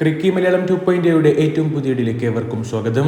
ക്രിക്കി Malayalam two point എയുടെ ഏറ്റവും പുതിയ ഇടിയിലേക്ക് ഏവർക്കും സ്വാഗതം.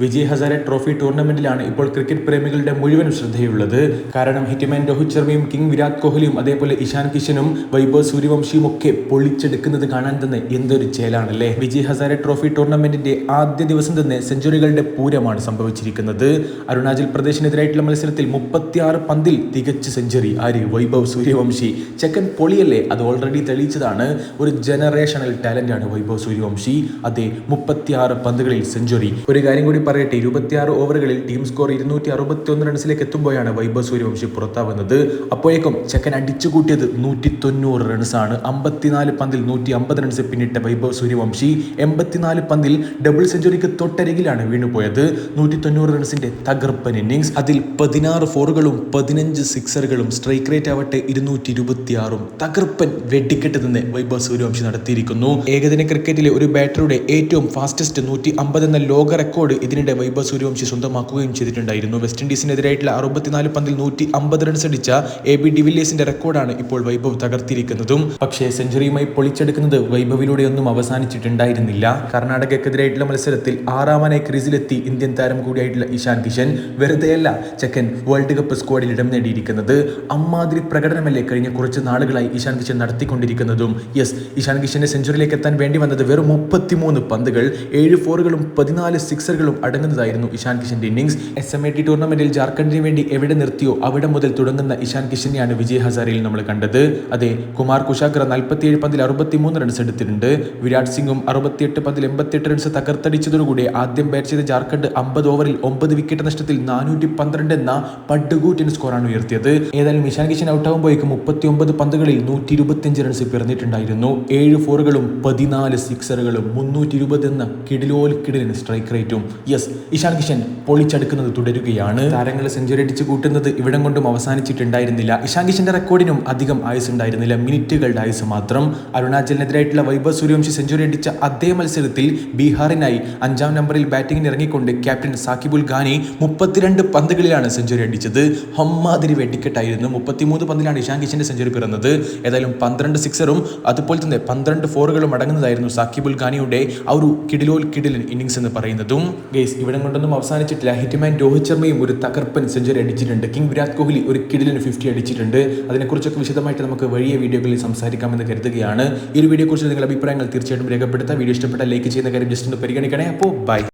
വിജയ് ഹസാരെ ട്രോഫി ടൂർണമെന്റിലാണ് ഇപ്പോൾ ക്രിക്കറ്റ് പ്രേമികളുടെ മുഴുവൻ ശ്രദ്ധയുള്ളത്. കാരണം ഹിറ്റ്മാൻ രോഹിത് ശർമ്മയും കിങ് വിരാട് കോഹ്ലിയും അതേപോലെ ഇഷാൻ കിഷനും വൈഭവ് സൂര്യവംശിയും ഒക്കെ പൊളിച്ചെടുക്കുന്നത് കാണാൻ തന്നെ എന്തൊരു ചേലാണല്ലേ. വിജയ് ഹസാരെ ട്രോഫി ടൂർണമെന്റിന്റെ ആദ്യ ദിവസം തന്നെ സെഞ്ചുറികളുടെ പൂരമാണ് സംഭവിച്ചിരിക്കുന്നത്. അരുണാചൽ പ്രദേശിനെതിരായിട്ടുള്ള മത്സരത്തിൽ മുപ്പത്തിയാറ് പന്തിൽ തികച്ച സെഞ്ചുറി ആര്? വൈഭവ് സൂര്യവംശി. ചെക്കൻ പൊളിയല്ലേ? അത് ഓൾറെഡി തെളിയിച്ചതാണ്. ഒരു ജനറേഷണൽ ടാലന്റാണ് വൈഭവ് സൂര്യവംശി അതേ മുപ്പത്തിയാറ് പന്തുകളിൽ സെഞ്ചുറി. ഒരു കാര്യം കൂടി പറയട്ടെ ഇരുപത്തിയാറ് ഓവറുകളിൽ ടീം സ്കോർ ഇരുന്നൂറ്റി അറുപത്തി ഒന്ന് റൺസിലേക്ക് എത്തുമ്പോഴാണ് വൈഭവ് സൂര്യവംശി പുറത്താവുന്നത്. അപ്പോഴേക്കും ചെക്കൻ അടിച്ചു കൂട്ടിയത് നൂറ്റി തൊണ്ണൂറ് റൺസാണ് അമ്പത്തിനാല് പന്തിൽ നൂറ്റി അമ്പത് റൺസ് പിന്നിട്ട വൈഭവ് സൂര്യവംശി എൺപത്തിനാല് പന്തിൽ ഡബിൾ സെഞ്ചുറിക്ക് തൊട്ടരികിലാണ് വീണുപോയത്. നൂറ്റി തൊണ്ണൂറ് റൺസിന്റെ തകർപ്പൻ ഇന്നിങ്സ് അതിൽ പതിനാറ് ഫോറുകളും പതിനഞ്ച് സിക്സറുകളും സ്ട്രൈക്ക് റേറ്റ് ആവട്ടെ ഇരുന്നൂറ്റി ഇരുപത്തിയാറും തകർപ്പൻ വെടിക്കെട്ട് തന്നെ വൈഭവ് സൂര്യവംശി നടത്തിയിരിക്കുന്നു. ഏകദിന ക്രിക്കറ്റിലെ ഒരു ബാറ്ററുടെ ഏറ്റവും ഫാസ്റ്റസ്റ്റ് നൂറ്റി അമ്പത് എന്ന ലോക റെക്കോർഡ് ഇതിനിടെ വൈഭവ് സൂര്യവംശി സ്വന്തമാക്കുകയും ചെയ്തിട്ടുണ്ടായിരുന്നു. വെസ്റ്റ് ഇൻഡീസിനെതിരായിട്ടുള്ള അറുപത്തിനാല് പന്തിൽ നൂറ്റി അമ്പത് റൺസ് അടിച്ച എ ബി ഡിവില്ലിയേഴ്സിന്റെ റെക്കോർഡാണ് ഇപ്പോൾ വൈഭവ് തകർത്തിരിക്കുന്നതും. പക്ഷേ സെഞ്ചുറിയുമായി പൊളിച്ചെടുക്കുന്നത് വൈഭവിലൂടെയൊന്നും അവസാനിച്ചിട്ടുണ്ടായിരുന്നില്ല. കർണാടകക്കെതിരായിട്ടുള്ള മത്സരത്തിൽ ആറാമനായി ക്രീസിലെത്തി ഇന്ത്യൻ താരം കൂടിയായിട്ടുള്ള ഇഷാൻ കിഷൻ വെറുതെയല്ല ചെക്കൻ വേൾഡ് കപ്പ് സ്ക്വാഡിൽ ഇടം നേടിയിരിക്കുന്നത്. അമ്മാതിരി പ്രകടനമല്ലേ കഴിഞ്ഞ കുറച്ച് നാളുകളായി ഇഷാൻ കിഷൻ നടത്തിക്കൊണ്ടിരിക്കുന്നതും. യെസ് ഇഷാൻ കിഷന്റെ സെഞ്ചുറിയിലേക്ക് എത്താൻ വേണ്ടി വന്നത് വെറും മുപ്പത്തിമൂന്ന് പന്തുകൾ ഏഴ് ഫോറുകളും പതിനാല് സിക്സറുകളും അടങ്ങുന്നതായിരുന്നു Ishan കിഷന്റെ innings. S M A T ടൂർണമെന്റിൽ ജാർഖണ്ഡിന് വേണ്ടി എവിടെ നിർത്തിയോ അവിടെ മുതൽ തുടങ്ങുന്ന ഇഷാൻ കിഷനെയാണ് വിജയ് ഹസാരയിൽ നമ്മൾ കണ്ടത്. അതെ കുമാർ കുശാഗ്ര നാൽപ്പത്തിയേഴ് പന്തിൽ അറുപത്തിമൂന്ന് റൺസ് എടുത്തിട്ടുണ്ട്. വിരാട് സിംഗും അറുപത്തിയെട്ട് പന്തിൽ എൺപത്തിയെട്ട് റൺസ് തകർത്തടിച്ചതോടുകൂടി ആദ്യം ബാറ്റ് ചെയ്ത ജാർഖണ്ഡ് അമ്പത് ഓവറിൽ ഒമ്പത് വിക്കറ്റ് നഷ്ടത്തിൽ നാനൂറ്റി പന്ത്രണ്ട് എന്ന പടുകൂറ്റൻ സ്കോറാണ് ഉയർത്തിയത്. ഏതായാലും ഇഷാൻ കിഷൻ ഔട്ടാകുമ്പോഴേക്കും മുപ്പത്തി ഒമ്പത് പന്തുകളിൽ നൂറ്റി ഇരുപത്തിയഞ്ച് റൺസ് പിറന്നിട്ടുണ്ടായിരുന്നു. ഏഴ് ഫോറുകളും പതിനാല് സിക്സറുകളും മുന്നൂറ്റി ഇരുപത് എന്ന കിടിലോൽ കിടിലിന് സ്ട്രൈക്ക് റേറ്റും യെസ് ഇഷാൻ കിഷൻ പൊളിച്ചെടുക്കുന്നത് തുടരുകയാണ്. താരങ്ങൾ സെഞ്ചുറി അടിച്ച് കൂട്ടുന്നത് ഇവിടം കൊണ്ടും അവസാനിച്ചിട്ടുണ്ടായിരുന്നില്ല. ഇഷാൻ കിഷന്റെ റെക്കോർഡിനും അധികം ആയുസ് ഉണ്ടായിരുന്നില്ല. മിനിറ്റുകളുടെ ആയുസ് മാത്രം. അരുണാചലിനെതിരായിട്ടുള്ള വൈഭവ് സൂര്യവംശി സെഞ്ചുറി അടിച്ച അതേ മത്സരത്തിൽ ബീഹാറിനായി അഞ്ചാം നമ്പറിൽ ബാറ്റിംഗിന് ഇറങ്ങിക്കൊണ്ട് ക്യാപ്റ്റൻ സാക്കിബുൽ ഖാനി മുപ്പത്തിരണ്ട് പന്തുകളിലാണ് സെഞ്ചുറി അടിച്ചത്. ഹമ്മാതിരി വെടിക്കെട്ടായിരുന്നു. മുപ്പത്തിമൂന്ന് പന്തിലാണ് ഇഷാൻ കിഷന്റെ സെഞ്ചുറി പിറന്നത്. ഏതായാലും പന്ത്രണ്ട് സിക്സറും അതുപോലെ തന്നെ പന്ത്രണ്ട് ഫോറുകളും അടങ്ങുന്നതായിരുന്നു സാക്കിബുൽ ഖാനിയുടെ ആ ഒരു കിടിലോൽ കിടിലൻ ഇന്നിങ്സ് എന്ന് പറയുന്നതും ഗേസ് ഇവിടം കൊണ്ടൊന്നും അവസാനിച്ചിട്ടില്ല. ഹിറ്റ്മാൻ രോഹിത് ശർമ്മയും ഒരു തകർപ്പൻ സെഞ്ചുറി അടിച്ചിട്ടുണ്ട്. കിങ് വിരാട് കോഹ്ലി ഒരു കിടിലിന് ഫിഫ്റ്റി അടിച്ചിട്ടുണ്ട്. അതിനെക്കുറിച്ചൊക്കെ വിശദമായിട്ട് നമുക്ക് വലിയ വീഡിയോകളിൽ സംസാരിക്കാമെന്ന് കരുതുകയാണ്. ഈ ഒരു വീഡിയോയെക്കുറിച്ച് നിങ്ങളുടെ അഭിപ്രായങ്ങൾ തീർച്ചയായിട്ടും രേഖപ്പെടുത്താം. വീഡിയോ ഇഷ്ടപ്പെട്ട ലൈക്ക് ചെയ്യുന്ന കാര്യം ജസ്റ്റ് ഒന്ന് പരിഗണിക്കണേ. അപ്പോൾ ബൈ